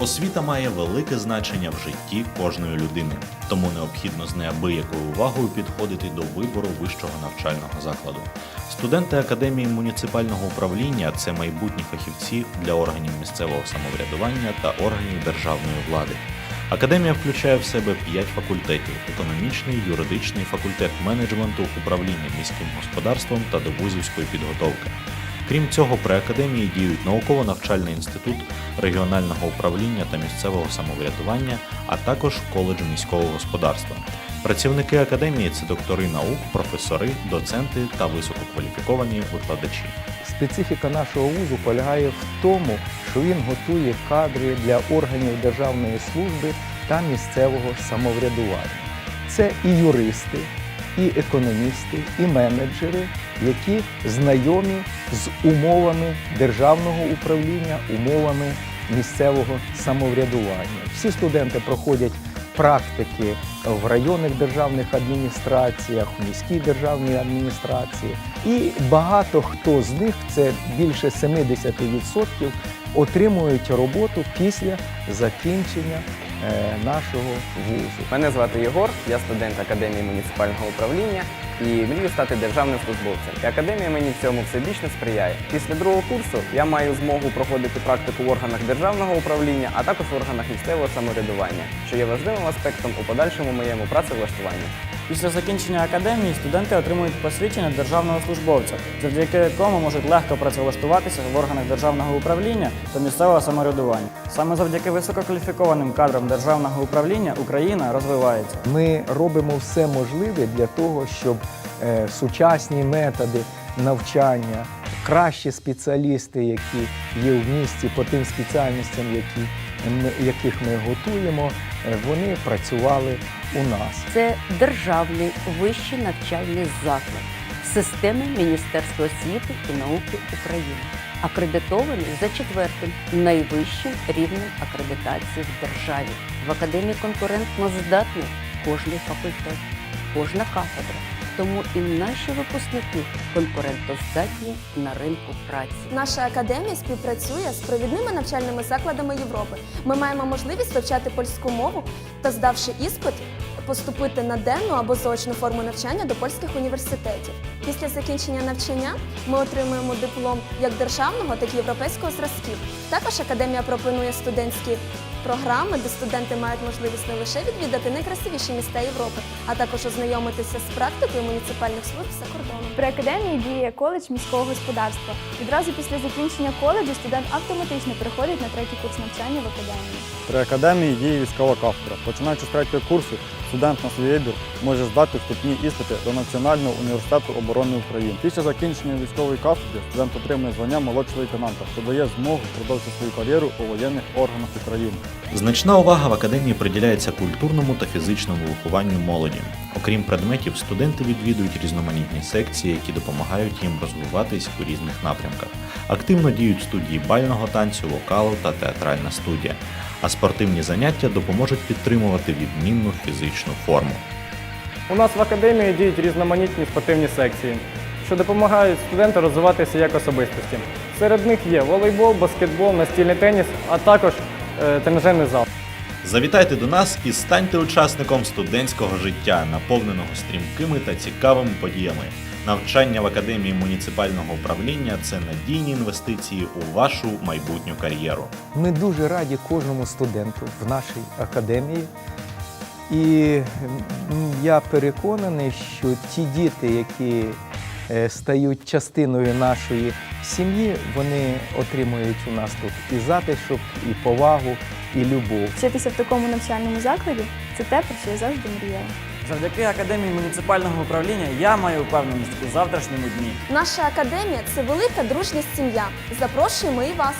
Освіта має велике значення в житті кожної людини, тому необхідно з неабиякою увагою підходити до вибору вищого навчального закладу. Студенти академії муніципального управління це майбутні фахівці для органів місцевого самоврядування та органів державної влади. Академія включає в себе п'ять факультетів: економічний, юридичний, факультет менеджменту, управління міським господарством та довузівської підготовки. Крім цього, при академії діють науково-навчальний інститут регіонального управління та місцевого самоврядування, а також коледж міського господарства. Працівники академії це доктори наук, професори, доценти та висококваліфіковані викладачі. Специфіка нашого вузу полягає в тому, що він готує кадри для органів державної служби та місцевого самоврядування. Це і юристи, і економісти, і менеджери, які знайомі з умовами державного управління, умовами місцевого самоврядування. Всі студенти проходять практики в районних державних адміністраціях, в міській державній адміністрації. І багато хто з них, це більше 70%, отримують роботу після закінчення нашого вузу. Мене звати Єгор, я студент Академії муніципального управління і мрію стати державним службовцем. І академія мені в цьому всебічно сприяє. Після другого курсу я маю змогу проходити практику в органах державного управління, а також в органах місцевого самоврядування, що є важливим аспектом у подальшому моєму працевлаштуванні. Після закінчення академії студенти отримують посвідчення державного службовця, завдяки якому можуть легко працевлаштуватися в органах державного управління та місцевого самоврядування. Саме завдяки висококваліфікованим кадрам державного управління Україна розвивається. Ми робимо все можливе для того, щоб е, сучасні методи навчання, кращі спеціалісти, які є в місті по тим спеціальностям, які, яких ми готуємо, вони працювали у нас. Це державний вищий навчальний заклад системи Міністерства освіти і науки України, акредитований за четвертим найвищим рівнем акредитації в державі. В академії конкурентно здатний кожний факультет, кожна кафедра. Тому і наші випускники конкурентоздатні на ринку праці. Наша академія співпрацює з провідними навчальними закладами Європи. Ми маємо можливість вивчати польську мову та, здавши іспит, поступити на денну або заочну форму навчання до польських університетів. Після закінчення навчання ми отримуємо диплом як державного, так і європейського зразків. Також академія пропонує студентські програми, де студенти мають можливість не лише відвідати найкрасивіші міста Європи, а також ознайомитися з практикою муніципальних служб за кордоном. При академії діє коледж міського господарства. Відразу після закінчення коледжу студент автоматично переходить на третій курс навчання в академії. При академії діє військова кафедра. Починаючи з третього курсу, студент на свій вибір може здати вступні іспити до Національного університету оборони України. Після закінчення військової кафедри студент отримує звання молодшого лейтенанта, що дає змогу продовжити свою кар'єру у воєнних органах України. Значна увага в академії приділяється культурному та фізичному вихованню молоді. Окрім предметів, студенти відвідують різноманітні секції, які допомагають їм розвиватись у різних напрямках. Активно діють студії бального танцю, вокалу та театральна студія. А спортивні заняття допоможуть підтримувати відмінну фізичну форму. У нас в академії діють різноманітні спортивні секції, що допомагають студентам розвиватися як особистості. Серед них є волейбол, баскетбол, настільний теніс, а також тренажерний зал. Завітайте до нас і станьте учасником студентського життя, наповненого стрімкими та цікавими подіями. Навчання в академії муніципального управління це надійні інвестиції у вашу майбутню кар'єру. Ми дуже раді кожному студенту в нашій академії. І я переконаний, що ті діти, які е, стають частиною нашої сім'ї, вони отримують у нас тут і затишок, і повагу, і любов. Вчитися в такому навчальному закладі це те, про що я завжди мріяла. Завдяки академії муніципального управління я маю впевненість у завтрашньому дні. Наша академія це велика дружня сім'я. Запрошуємо і вас.